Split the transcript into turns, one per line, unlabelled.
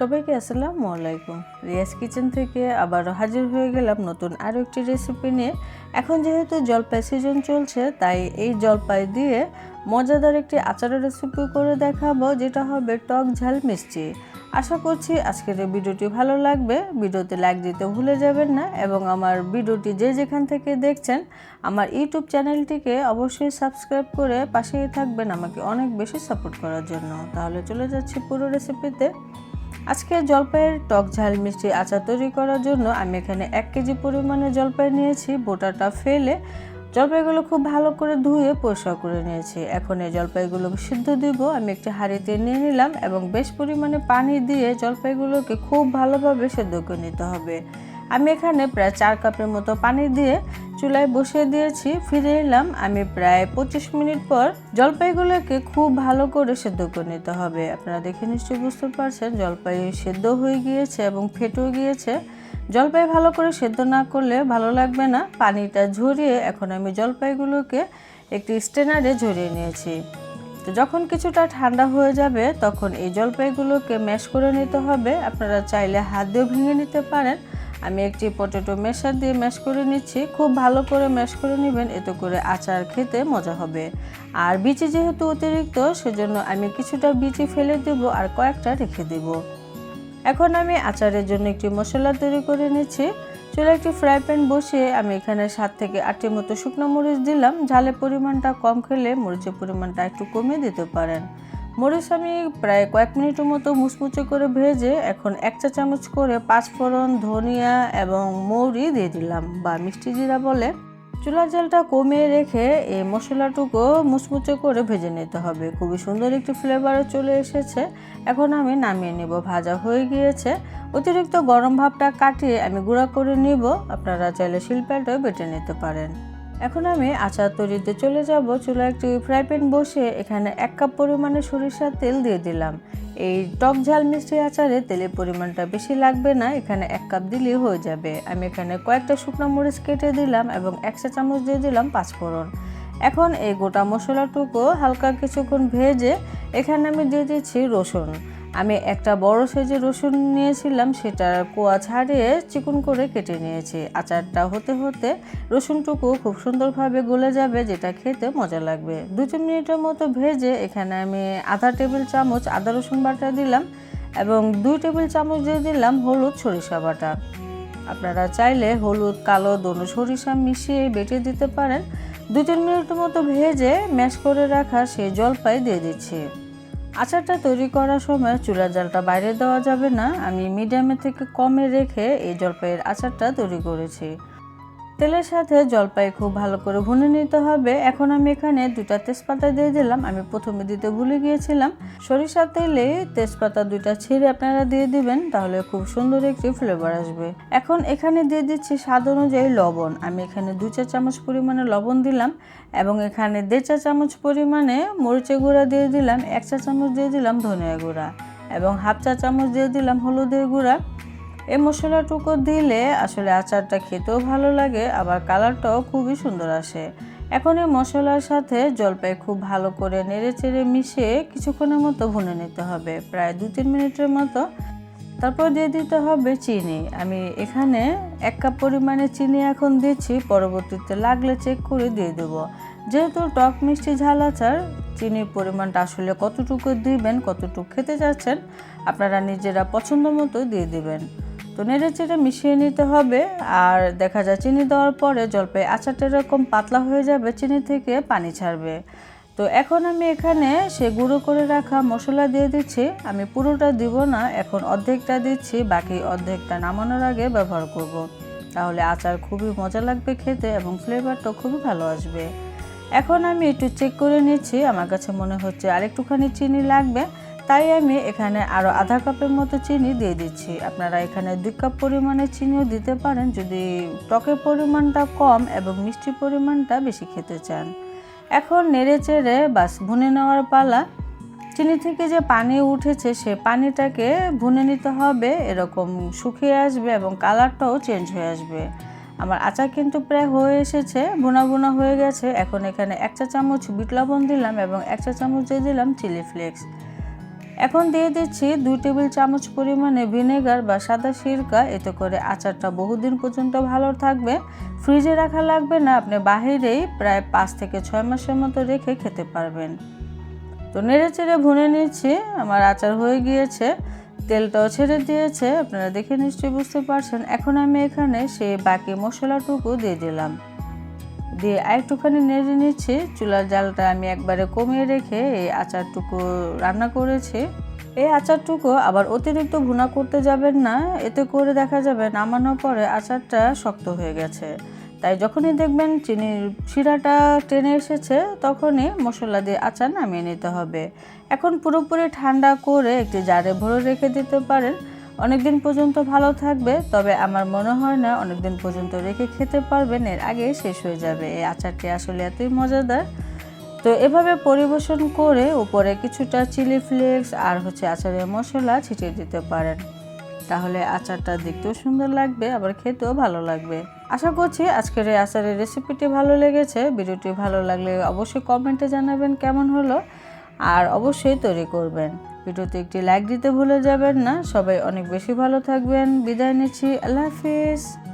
সবাইকে আসসালামু আলাইকুম। রিয়াজ কিচেন থেকে আবারও হাজির হয়ে গেলাম নতুন আরও একটি রেসিপি নিয়ে। এখন যেহেতু জলপাই সিজন চলছে, তাই এই জলপাই দিয়ে মজাদার একটি আচারের রেসিপি করে দেখাবো, যেটা হবে টক ঝাল মিষ্টি। আশা করছি আজকের এই ভিডিওটি ভালো লাগবে। ভিডিওতে লাইক দিতে ভুলে যাবেন না এবং আমার ভিডিওটি যে যেখান থেকে দেখছেন, আমার ইউটিউব চ্যানেলটিকে অবশ্যই সাবস্ক্রাইব করে পাশেই থাকবেন আমাকে অনেক বেশি সাপোর্ট করার জন্য। তাহলে চলে যাচ্ছি পুরো রেসিপিতে আজকে জলপাইয়ের টক ঝাল মিষ্টি আচার তৈরি করার জন্য আমি এখানে এক কেজি পরিমাণে জলপাই নিয়েছি, বোটাটা ফেলে জলপাইগুলো খুব ভালো করে ধুয়ে পরিষ্কার করে নিয়েছি। এখন এই জলপাইগুলো সিদ্ধ দিব, আমি একটি হাঁড়িতে নিয়ে নিলাম এবং বেশ পরিমাণে পানি দিয়ে জলপাইগুলোকে খুব ভালোভাবে সেদ্ধ করে নিতে হবে। আমি এখানে প্রায় চার কাপের মতো পানি দিয়ে চুলায় বসিয়ে দিয়েছি, ফিরে এলাম। আমি প্রায় পঁচিশ মিনিট পর জলপাইগুলোকে খুব ভালো করে সেদ্ধ করে নিতে হবে। আপনারা দেখে নিশ্চয়ই বুঝতে পারছেন, জলপাই সেদ্ধ হয়ে গিয়েছে এবং ফেটেও গিয়েছে। জলপাই ভালো করে সেদ্ধ না করলে ভালো লাগবে না। পানিটা ঝরিয়ে এখন আমি জলপাইগুলোকে একটি স্টেনারে ঝরিয়ে নিয়েছি। তো যখন কিছুটা ঠান্ডা হয়ে যাবে, তখন এই জলপাইগুলোকে ম্যাশ করে নিতে হবে। আপনারা চাইলে হাত দিয়েও ভেঙে নিতে পারেন। আমি একটি পটেটো মেশার দিয়ে ম্যাশ করে নিচ্ছি। খুব ভালো করে ম্যাশ করে নেবেন, এতে করে আচার খেতে মজা হবে। আর বিচি যেহেতু অতিরিক্ত, সেজন্য আমি কিছুটা বিচি ফেলে দেব আর কয়েকটা রেখে দেব। এখন আমি আচারের জন্য একটি মশলা তৈরি করে নিচ্ছি। চুলে একটি ফ্রাই প্যান বসিয়ে আমি এখানে সাত থেকে আটটি মতো শুকনো মরিচ দিলাম। ঝালের পরিমাণটা কম খেলে মরিচের পরিমাণটা একটু কমিয়ে দিতে পারেন। মরিচ আমি প্রায় কয়েক মিনিটের মতো মুচমুচে করে ভেজে এখন এক চা চামচ করে পাঁচফোড়ন, ধনিয়া এবং মৌরি দিয়ে দিলাম বা মিষ্টি জিরা বলে। চুলার জলটা কমিয়ে রেখে এই মশলাটুকু মুচমুচে করে ভেজে নিতে হবে। খুবই সুন্দর একটি ফ্লেভারও চলে এসেছে। এখন আমি নামিয়ে নেব। ভাজা হয়ে গিয়েছে। অতিরিক্ত গরম ভাবটা কাটিয়ে আমি গুঁড়া করে নিব। আপনারা চাইলে শিল্পাটাও বেটে নিতে পারেন। এখন আমি আচার তৈরিতে চলে যাব। চুলা একটি ফ্রাই প্যান বসে এখানে এক কাপ পরিমাণে সরিষার তেল দিয়ে দিলাম। এই টক ঝাল মিষ্টি আচারে তেলের পরিমাণটা বেশি লাগবে না, এখানে এক কাপ দিলেই হয়ে যাবে। আমি এখানে কয়েকটা শুকনো মরিচ কেটে দিলাম এবং এক চা চামচ দিয়ে দিলাম পাঁচফোড়ন। এখন এই গোটা মশলাটুকু হালকা কিছুক্ষণ ভেজে এখানে আমি দিয়ে দিচ্ছি রসুন। আমি একটা বড় সাইজের রসুন নিয়েছিলাম সেটার কোয়া ছাড়িয়ে চিকন করে কেটে নিয়েছি। আচারটা হতে হতে রসুনটুকু খুব সুন্দরভাবে গলে যাবে, যেটা খেতে মজা লাগবে। দু তিন মিনিটের মতো ভেজে এখানে আমি আধা টেবিল চামচ আদা রসুন বাটা দিলাম এবং দুই টেবিল চামচ দিয়ে দিলাম হলুদ সরিষা বাটা। আপনারা চাইলে হলুদ, কালো, দোনো সরিষা মিশিয়ে বেটে দিতে পারেন। দু তিন মিনিটের মতো ভেজে ম্যাশ করে রাখা সেই জলপাই দিয়ে দিচ্ছি। আচারটা তৈরি করার সময় চুলার জলটা বাইরে দেওয়া যাবে না। আমি মিডিয়ামে থেকে কমে রেখে এই জলপাইয়ের আচারটা তৈরি করেছি। তেলের সাথে জলপাই খুব ভালো করে ভুনে নিতে হবে। এখন আমি এখানে দুটা তেজপাতা দিয়ে দিলাম। আমি প্রথমে দিতে ভুলে গিয়েছিলাম। সরিষার তেলে তেজপাতা দুইটা ছিঁড়ে আপনারা দিয়ে দিবেন, তাহলে খুব সুন্দর একটি ফ্লেভার আসবে। এখন এখানে দিয়ে দিচ্ছি স্বাদ অনুযায়ী লবণ। আমি এখানে দু চা চামচ পরিমাণে লবণ দিলাম এবং এখানে দেড় চা চামচ পরিমাণে মরিচের গুঁড়া দিয়ে দিলাম, এক চা চামচ দিয়ে দিলাম ধনিয়া গুঁড়া এবং হাফ চা চামচ দিয়ে দিলাম হলুদের গুঁড়া। এই মশলাটুকু দিলে আসলে আচারটা খেতেও ভালো লাগে, আবার কালারটাও খুবই সুন্দর আসে। এখন এই মশলার সাথে জলপাই খুব ভালো করে নেড়ে চেড়ে মিশিয়ে কিছুক্ষণের মতো ভুনে নিতে হবে, প্রায় দু তিন মিনিটের মতো। তারপর দিয়ে দিতে হবে চিনি। আমি এখানে এক কাপ পরিমাণে চিনি এখন দিচ্ছি, পরবর্তীতে লাগলে চেক করে দিয়ে দেবো। যেহেতু টক মিষ্টি ঝাল আচার, চিনির পরিমাণটা আসলে কতটুকু দিবেন, কতটুকু খেতে চাচ্ছেন, আপনারা নিজেরা পছন্দ মতো দিয়ে দিবেন। তো নেড়ে চেড়ে মিশিয়ে নিতে হবে। আর দেখা যায় চিনি দেওয়ার পরে জলপাই আচারটা এরকম পাতলা হয়ে যাবে, চিনি থেকে পানি ছাড়বে। তো এখন আমি এখানে সে গুঁড়ো করে রাখা মশলা দিয়ে দিচ্ছি। আমি পুরোটা দিব না, এখন অর্ধেকটা দিচ্ছি, বাকি অর্ধেকটা নামানোর আগে ব্যবহার করব। তাহলে আচার খুবই মজা লাগবে খেতে এবং ফ্লেভারটা খুবই ভালো আসবে। এখন আমি একটু চেক করে নিচ্ছি, আমার কাছে মনে হচ্ছে আরেকটুখানি চিনি লাগবে। তাই আমি এখানে আরও আধা কাপের মতো চিনি দিয়ে দিচ্ছি। আপনারা এখানে দুই কাপ পরিমাণে চিনিও দিতে পারেন যদি টকের পরিমাণটা কম এবং মিষ্টির পরিমাণটা বেশি খেতে চান। এখন নেড়ে চেড়ে বাস ভুনে নেওয়ার পালা। চিনি থেকে যে পানি উঠেছে সে পানিটাকে ভুনে নিতে হবে, এরকম শুকিয়ে আসবে এবং কালারটাও চেঞ্জ হয়ে আসবে। আমার আচার কিন্তু প্রায় হয়ে এসেছে, ভুনা ভুনা হয়ে গেছে। এখন এখানে এক চা চামচ বিট লবণ দিলাম এবং এক চা চামচ দিয়ে দিলাম চিলি ফ্লেক্স। এখন দিয়ে দিচ্ছি দুই টেবিল চামচ পরিমাণে ভিনেগার বা সাদা সিরকা। এতে করে আচারটা বহুদিন পর্যন্ত ভালো থাকবে। ফ্রিজে রাখা লাগবে না, আপনি বাহিরেই প্রায় পাঁচ থেকে ছয় মাসের মতো রেখে খেতে পারবেন। তো নেড়ে চেড়ে ভুনে নিচ্ছি, আমার আচার হয়ে গিয়েছে। তেলটাও ছেড়ে দিয়েছে, আপনারা দেখে নিশ্চয়ই বুঝতে পারছেন। এখন আমি এখানে সেই বাকি মশলাটুকু দিয়ে দিলাম। দিয়ে আরেকটুখানি নেড়ে নিচ্ছি। চুলার জালটা আমি একবারে কমিয়ে রেখে এই আচারটুকু রান্না করেছি। এই আচারটুকু আবার অতিরিক্ত ভুনা করতে যাবেন না, এতে করে দেখা যাবে নামানোর পরে আচারটা শক্ত হয়ে গেছে। তাই যখনই দেখবেন চিনির শিরাটা টেনে এসেছে, তখনই মশলা দিয়ে আচার নামিয়ে নিতে হবে। এখন পুরোপুরি ঠান্ডা করে একটি জারে ভরে রেখে দিতে পারেন। অনেকদিন পর্যন্ত ভালো থাকবে, তবে আমার মনে হয় না অনেকদিন পর্যন্ত রেখে খেতে পারবেন, এর আগে শেষ হয়ে যাবে। এই আচারটি আসলে এতই মজাদার। তো এভাবে পরিবেশন করে উপরে কিছুটা চিলি ফ্লেক্স আর হচ্ছে আচারের মশলা ছিটিয়ে দিতে পারেন। তাহলে আচারটা দেখতেও সুন্দর লাগবে, আবার খেতেও ভালো লাগবে। আশা করছি আজকের এই আচারের রেসিপিটি ভালো লেগেছে। ভিডিওটি ভালো লাগলে অবশ্যই কমেন্টে জানাবেন কেমন হলো। আর অবশ্যই তৈরি করবেন। ভিডিওতে একটি লাইক দিতে ভুলে যাবেন না। সবাই অনেক বেশি ভালো থাকবেন। বিদায় নিচ্ছি। আল্লাহ হাফিজ।